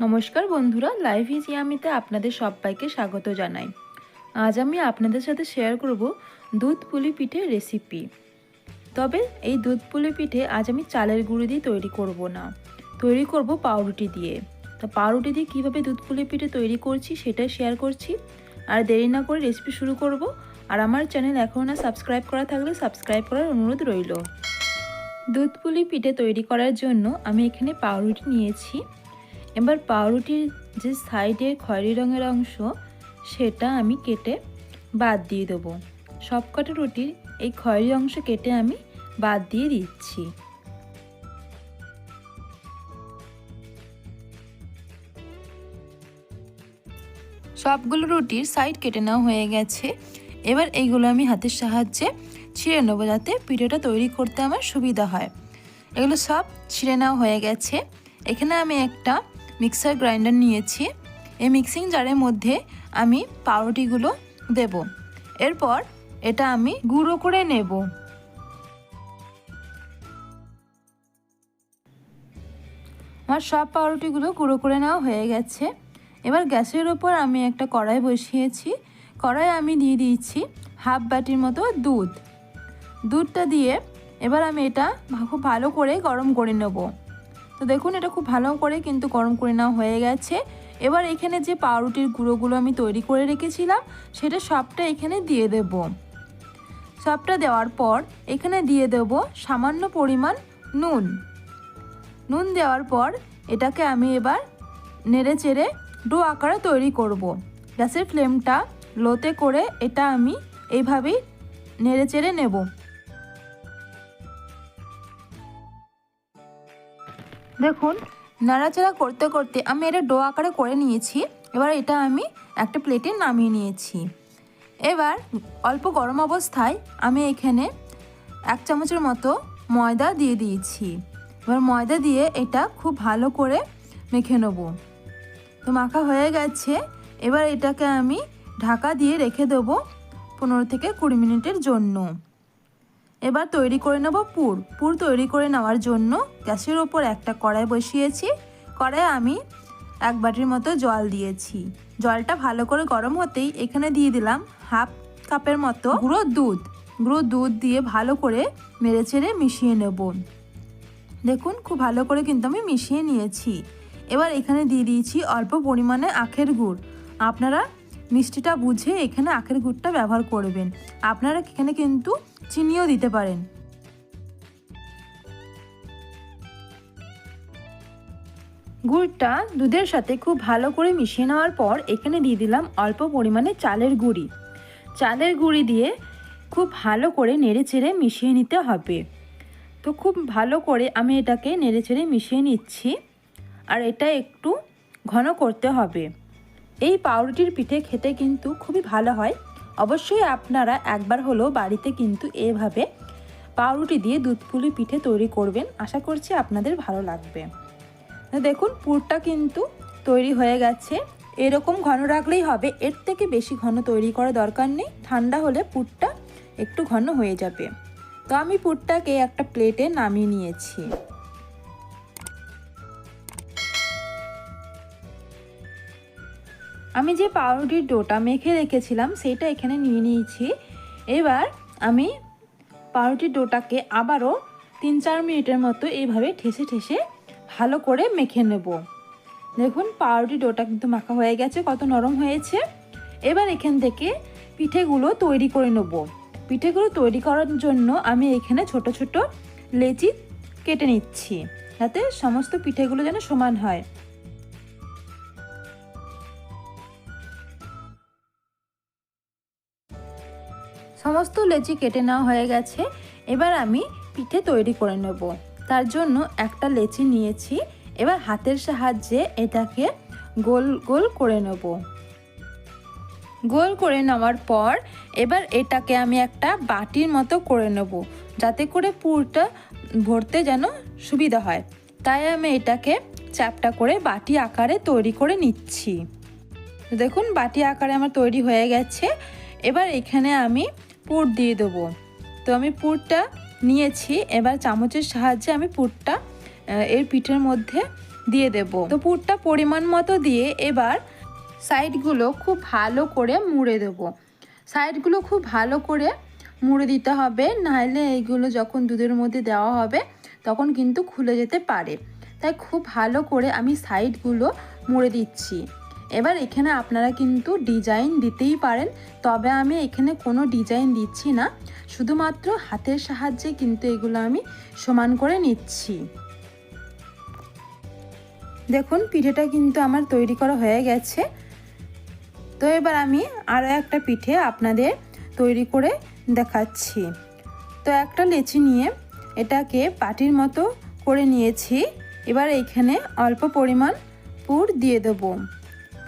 নমস্কার বন্ধুরা live is ইয়ামিতে আপনাদের সবাইকে স্বাগত জানাই। আজ আমি আপনাদের সাথে শেয়ার করব দুধ পুলি পিঠের রেসিপি তবে এই দুধ পুলি পিঠে আজ আমি চালের গুঁড়ো দিয়ে তৈরি করব না। তৈরি করব পাউরুটি দিয়ে। তো পাউরুটি দিয়ে কীভাবে দুধ পুলি পিঠে তৈরি করছি সেটাই শেয়ার করছি। আর দেরি না করে রেসিপি শুরু করব। আর আমার চ্যানেল এখনও না সাবস্ক্রাইব করা থাকলে সাবস্ক্রাইব করার অনুরোধ রইল। দুধ পুলি পিঠে তৈরি করার জন্য আমি এখানে পাউরুটি নিয়েছি। এবার পাউরুটির যে সাইডের খয়েরি রঙের অংশ, সেটা আমি কেটে বাদ দিয়ে দেবো। সবকটা রুটির এই খয়েরি অংশ কেটে আমি বাদ দিয়ে দিচ্ছি। সবগুলো রুটির সাইড কেটে নেওয়া হয়ে গেছে। এবার এইগুলো আমি হাতের সাহায্যে ছিঁড়ে নেব যাতে পিঠেটা তৈরি করতে আমার সুবিধা হয়। এগুলো সব ছিঁড়ে নেওয়া হয়ে গেছে। এখানে আমি একটা মিক্সার গ্রাইন্ডার নিয়েছি। এই মিক্সিং জারের মধ্যে আমি পাউরুটিগুলো দেব। এরপর এটা আমি গুঁড়ো করে নেব। আমার সব পাউরুটিগুলো গুঁড়ো করে নেওয়া হয়ে গেছে। এবার গ্যাসের ওপর আমি একটা কড়াই বসিয়েছি। কড়াই আমি দিয়ে দিয়েছি হাফ বাটির মতো দুধ। দুধটা দিয়ে এবার আমি এটা খুব ভালো করে গরম করে নেব। তো দেখুন, এটা খুব ভালো করে কিন্তু গরম করে নেওয়া হয়ে গেছে। এবার এখানে যে পাউরুটির গুঁড়োগুলো আমি তৈরি করে রেখেছিলাম, সেটা সবটা এখানে দিয়ে দেব। সবটা দেওয়ার পর এখানে দিয়ে দেব সামান্য পরিমাণ নুন। নুন দেওয়ার পর এটাকে আমি এবার নেড়ে চেড়ে ডো আকারে তৈরি করব। গ্যাসের ফ্লেমটা লোতে করে এটা আমি এইভাবেই নেড়ে চেড়ে নেব। দেখুন, নাড়াচাড়া করতে করতে আমি এটা ডো আকারে করে নিয়েছি। এবার এটা আমি একটা প্লেটে নামিয়ে নিয়েছি। এবার অল্প গরম অবস্থায় আমি এখানে এক চামচের মতো ময়দা দিয়ে দিয়েছি। এবার ময়দা দিয়ে এটা খুব ভালো করে মেখে নেব। তো মাখা হয়ে গেছে। এবার এটাকে আমি ঢাকা দিয়ে রেখে দেবো পনেরো থেকে কুড়ি মিনিটের জন্য। এবার তৈরি করে নেব পুর। পুর তৈরি করে নেওয়ার জন্য গ্যাসের ওপর একটা কড়াই বসিয়েছি। কড়াই আমি এক বাটির মতো জল দিয়েছি। জলটা ভালো করে গরম হতেই এখানে দিয়ে দিলাম হাফ কাপের মতো গুঁড়ো দুধ। গুঁড়ো দুধ দিয়ে ভালো করে মেরে চেড়ে মিশিয়ে নেব। দেখুন, খুব ভালো করে কিন্তু আমি মিশিয়ে নিয়েছি। এবার এখানে দিয়ে দিয়েছি অল্প পরিমাণে আখের গুড়। আপনারা মিষ্টিটা বুঝে এখানে আখের গুড়টা ব্যবহার করবেন। আপনারা এখানে কিন্তু চিনিও দিতে পারেন। গুড়টা দুধের সাথে খুব ভালো করে মিশিয়ে নেওয়ার পর এখানে দিয়ে দিলাম অল্প পরিমাণে চালের গুঁড়ি। চালের গুঁড়ি দিয়ে খুব ভালো করে নেড়ে চেড়ে মিশিয়ে নিতে হবে। তো খুব ভালো করে আমি এটাকে নেড়ে চেড়ে মিশিয়ে নিচ্ছি। আর এটা একটু ঘন করতে হবে। এই পাউরুটির পিঠে খেতে কিন্তু খুবই ভালো হয়। অবশ্যই আপনারা একবার হলেও বাড়িতে কিন্তু এভাবে পাউরুটি দিয়ে দুধ পুলি পিঠে তৈরি করবেন। আশা করছি আপনাদের ভালো লাগবে। দেখুন, পুরটা কিন্তু তৈরি হয়ে গেছে। এরকম ঘন রাখলেই হবে। এর থেকে বেশি ঘন তৈরি করা দরকার নেই। ঠান্ডা হলে পুরটা একটু ঘন হয়ে যাবে। তো আমি পুরটাকে একটা প্লেটে নামিয়ে নিয়েছি। আমি যে পাউরুটির ডোটা মেখে রেখেছিলাম, সেটা এখানে নিয়ে নিয়েছি। এবার আমি পাউরুটির ডোটাকে আবারও তিন চার মিনিটের মতো এইভাবে ঠেসে ঠেসে ভালো করে মেখে নেব। দেখুন পাউরুটি ডোটা কিন্তু মাখা হয়ে গেছে, কত নরম হয়েছে। এবার এখান থেকে পিঠেগুলো তৈরি করে নেব। পিঠেগুলো তৈরি করার জন্য আমি এখানে ছোট ছোট লেচি কেটে নিচ্ছি, যাতে সমস্ত পিঠেগুলো যেন সমান হয়। সমস্ত লেচি কেটে নেওয়া হয়ে গেছে। এবার আমি পিঠে তৈরি করে নেব। তার জন্য একটা লেচি নিয়েছি। এবার হাতের সাহায্যে এটাকে গোল গোল করে নেব। গোল করে নেওয়ার পর এবার এটাকে আমি একটা বাটির মতো করে নেব, যাতে করে পুরটা ভরতে যেন সুবিধা হয়। তাই আমি এটাকে চ্যাপটা করে বাটি আকারে তৈরি করে নিচ্ছি। দেখুন, বাটি আকারে আমার তৈরি হয়ে গেছে। এবার এখানে আমি পুর দিয়ে দেবো। তো আমি পুরটা নিয়েছি, এবার চামচের সাহায্যে আমি পুরটা এর পিঠের মধ্যে দিয়ে দেব। তো পুরটা পরিমাণ মতো দিয়ে এবার সাইডগুলো খুব ভালো করে মুড়ে দেব। সাইডগুলো খুব ভালো করে মুড়ে দিতে হবে, নাহলে এইগুলো যখন দুধের মধ্যে দেওয়া হবে, তখন কিন্তু খুলে যেতে পারে। তাই খুব ভালো করে আমি সাইডগুলো মুড়ে দিচ্ছি। এবার এখানে আপনারা কিন্তু ডিজাইন দিতেই পারেন, তবে আমি এখানে কোনো ডিজাইন দিচ্ছি না। শুধুমাত্র হাতের সাহায্যে কিন্তু এগুলো আমি সমান করে নিচ্ছি। দেখুন, পিঠেটা কিন্তু আমার তৈরি করা হয়ে গেছে। তো এবার আমি আরও একটা পিঠে আপনাদের তৈরি করে দেখাচ্ছি। তো একটা লেচি নিয়ে এটাকে পাটির মতো করে নিয়েছি। এবার এইখানে অল্প পরিমাণ পুর দিয়ে দেব।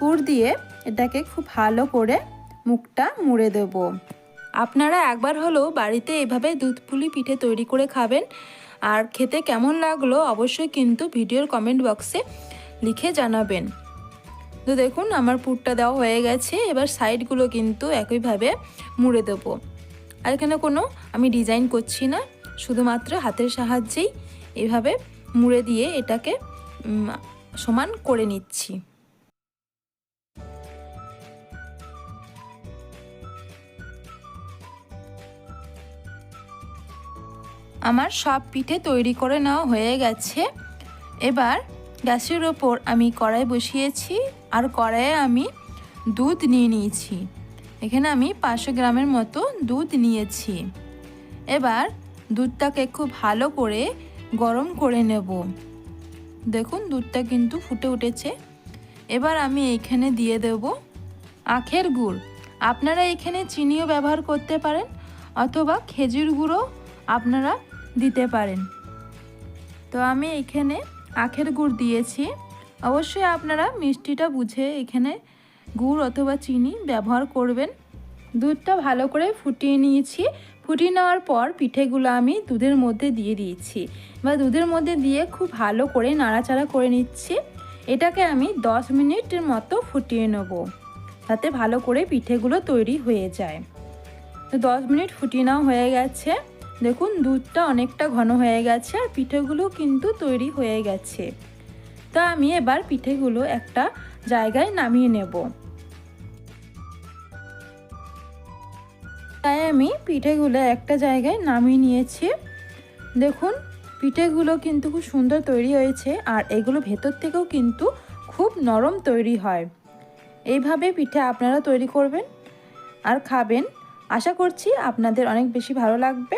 পুর দিয়ে এটাকে খুব ভালো করে মুখটা মুড়ে দেব। আপনারা একবার হলেও বাড়িতে এভাবে দুধ পুলি পিঠে তৈরি করে খাবেন। আর খেতে কেমন লাগল অবশ্যই কিন্তু ভিডিওর কমেন্ট বক্সে লিখে জানাবেন। তো দেখুন, আমার পুরটা দেওয়া হয়ে গেছে। এবার সাইডগুলো কিন্তু একইভাবে মুড়ে দেবো। আর এখানে কোনো আমি ডিজাইন করছি না। শুধুমাত্র হাতের সাহায্যেই এভাবে মুড়ে দিয়ে এটাকে সমান করে নিচ্ছি। আমার সব পিঠে তৈরি করে নেওয়া হয়ে গেছে। এবার গ্যাসের ওপর আমি কড়াই বসিয়েছি আর কড়াইয়ে আমি দুধ নিয়ে নিয়েছি। এখানে আমি পাঁচশো গ্রামের মতো দুধ নিয়েছি। এবার দুধটাকে খুব ভালো করে গরম করে নেব। দেখুন, দুধটা কিন্তু ফুটে উঠেছে। এবার আমি এখানে দিয়ে দেব আখের গুড়। আপনারা এখানে চিনিও ব্যবহার করতে পারেন অথবা খেজুর গুঁড়ো আপনারা দিতে পারেন। তো আমি এখানে আখের গুড় দিয়েছি। অবশ্যই আপনারা মিষ্টিটা বুঝে এখানে গুড় অথবা চিনি ব্যবহার করবেন। দুধটা ভালো করে ফুটিয়ে নিয়েছি। ফুটিয়ে নেওয়ার পর পিঠেগুলো আমি দুধের মধ্যে দিয়ে দিয়েছি। বা দুধের মধ্যে দিয়ে খুব ভালো করে নাড়াচাড়া করে নিচ্ছি। এটাকে আমি 10 মিনিটের মতো ফুটিয়ে নেব। তাতে ভালো করে পিঠেগুলো তৈরি হয়ে যায়। তো দশ মিনিট ফুটিয়ে নেওয়া হয়ে গেছে। দেখুন, দুধটা অনেকটা ঘন হয়ে গেছে আর পিঠেগুলো কিন্তু তৈরি হয়ে গেছে। তো আমি এবার পিঠেগুলো একটা জায়গায় নামিয়ে নেব। তাই আমি পিঠেগুলো একটা জায়গায় নামিয়ে নিয়েছি। দেখুন, পিঠেগুলো কিন্তু খুব সুন্দর তৈরি হয়েছে আর এগুলো ভেতর থেকেও কিন্তু খুব নরম তৈরি হয়। এইভাবে পিঠে আপনারা তৈরি করবেন আর খাবেন। আশা করছি আপনাদের অনেক বেশি ভালো লাগবে।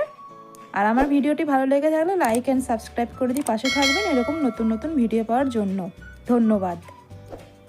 আর আমার ভিডিওটি ভালো লেগে থাকলে লাইক অ্যান্ড সাবস্ক্রাইব করে দিয়ে পাশে থাকবেন এরকম নতুন নতুন ভিডিও পাওয়ার জন্য। ধন্যবাদ।